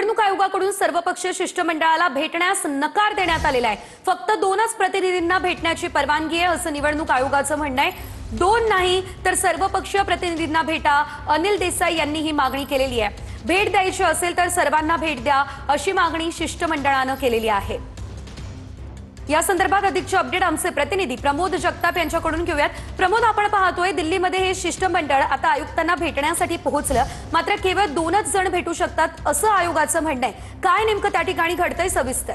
निवडणूक आयोगाकडून सर्वपक्षीय शिष्टमंडळाला भेटण्यास नकार देण्यात आलेला आहे. फक्त दोनच प्रतिनिधींना भेटण्याची परवानगी आहे असं निवडणूक आयोगाचं म्हणणं आहे. दोन नाही तर सर्वपक्षीय प्रतिनिधींना भेटा अनिल देसाई यांनी ही मागणी केलेली आहे. भेट द्यायची असेल तर सर्वांना भेट द्या अशी मागणी शिष्टमंडळानं केलेली आहे. या संदर्भात अधिकचे अपडेट आमचे प्रतिनिधी प्रमोद जगताप यांच्याकडून घेऊयात. प्रमोद आपण पाहतोय दिल्लीमध्ये हे शिष्टमंडळ आता आयुक्तांना भेटण्यासाठी पोहोचलं. मात्र केवळ दोनच जण भेटू शकतात असं आयोगाचं म्हणणं आहे. काय नेमकं त्या ठिकाणी घडतंय सविस्तर?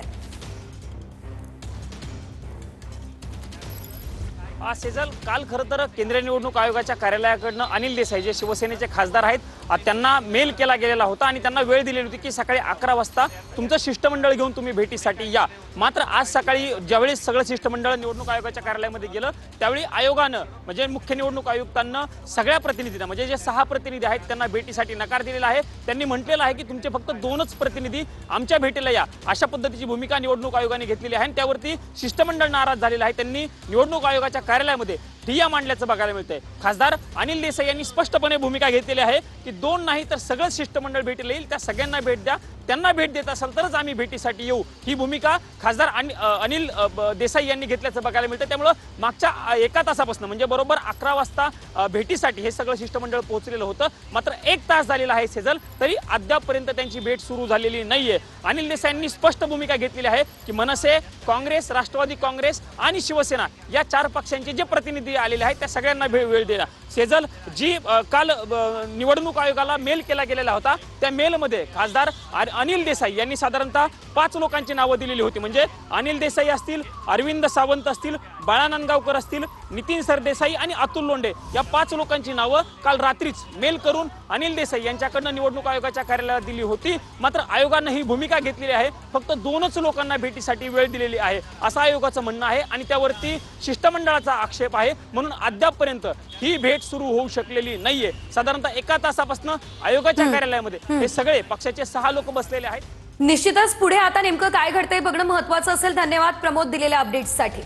सेजल काल खरं तर केंद्रीय निवडणूक आयोगाच्या कार्यालयाकडनं अनिल देसाई जे शिवसेनेचे खासदार आहेत त्यांना मेल केला गेलेला होता आणि त्यांना वेळ दिलेली होती की सकाळी अकरा वाजता तुमचं शिष्टमंडळ घेऊन तुम्ही भेटीसाठी या. मात्र आज सकाळी ज्यावेळी सगळं शिष्टमंडळ निवडणूक आयोगाच्या कार्यालयामध्ये गेलं त्यावेळी आयोगानं म्हणजे मुख्य निवडणूक आयुक्तांना सगळ्या प्रतिनिधींना म्हणजे जे सहा प्रतिनिधी आहेत त्यांना भेटीसाठी नकार दिलेला आहे. त्यांनी म्हटलेलं आहे की तुमचे फक्त दोनच प्रतिनिधी आमच्या भेटीला या. अशा पद्धतीची भूमिका निवडणूक आयोगाने घेतलेली आहे आणि त्यावरती शिष्टमंडळ नाराज झालेलं आहे. त्यांनी निवडणूक आयोगाच्या कार्यालयामध्ये ठिय्या मांडल्याचं बघायला मिळतंय. खासदार अनिल देसाई यांनी स्पष्टपणे भूमिका घेतलेली आहे की दोन नाही तर सगळं शिष्टमंडळ भेटीला येईल. त्या सगळ्यांना भेट द्या. त्यांना भेट देत असाल तरच आम्ही भेटीसाठी येऊ. ही भूमिका खासदार अनिल देसाई यांनी घेतल्याचं बघायला मिळतं त्यामुळं मागच्या एका तासापासून म्हणजे बरोबर अकरा वाजता भेटीसाठी हे सगळं शिष्टमंडळ पोहोचलेलं होतं. मात्र एक तास झालेला आहे सेजल तरी अद्यापपर्यंत त्यांची भेट सुरू झालेली नाहीये. अनिल देसाई यांनी स्पष्ट भूमिका घेतलेली आहे की मनसे काँग्रेस राष्ट्रवादी काँग्रेस आणि शिवसेना या चार पक्षांचे जे प्रतिनिधी आलेले आहेत. त्या सगळ्यांना भे- वेळ दिला. सेजल जी काल निवडणूक आयोगाला मेल केला गेलेला होता त्या मेलमध्ये खासदार अनिल देसाई यांनी साधारणतः पाच लोकांची नावं दिलेली होती. म्हणजे अनिल देसाई असतील अरविंद सावंत असतील बाळा नांदगावकर असतील नितीन सरदेसाई आणि अतुल लोंडे या पाच लोकांची नावं काल रात्रीच मेल करून अनिल देसाई यांच्याकडनं निवडणूक आयोगाच्या कार्यालयात दिली होती. मात्र आयोगानं ही भूमिका घेतलेली आहे. फक्त दोनच लोकांना भेटीसाठी वेळ दिलेली आहे असं आयोगाचं म्हणणं आहे आणि त्यावरती शिष्टमंडळाचा आक्षेप आहे. म्हणून अद्यापपर्यंत ही भेट सुरू होऊ शकलेली नाहीये. साधारणतः एका तासापासून आयोगाच्या कार्यालयामध्ये हे. सगळे पक्षाचे सहा लोक बसलेले आहेत. निश्चितच पुढे आता नेमकं काय घडतंय बघणं महत्वाचं असेल. धन्यवाद प्रमोद दिलेल्या अपडेट्ससाठी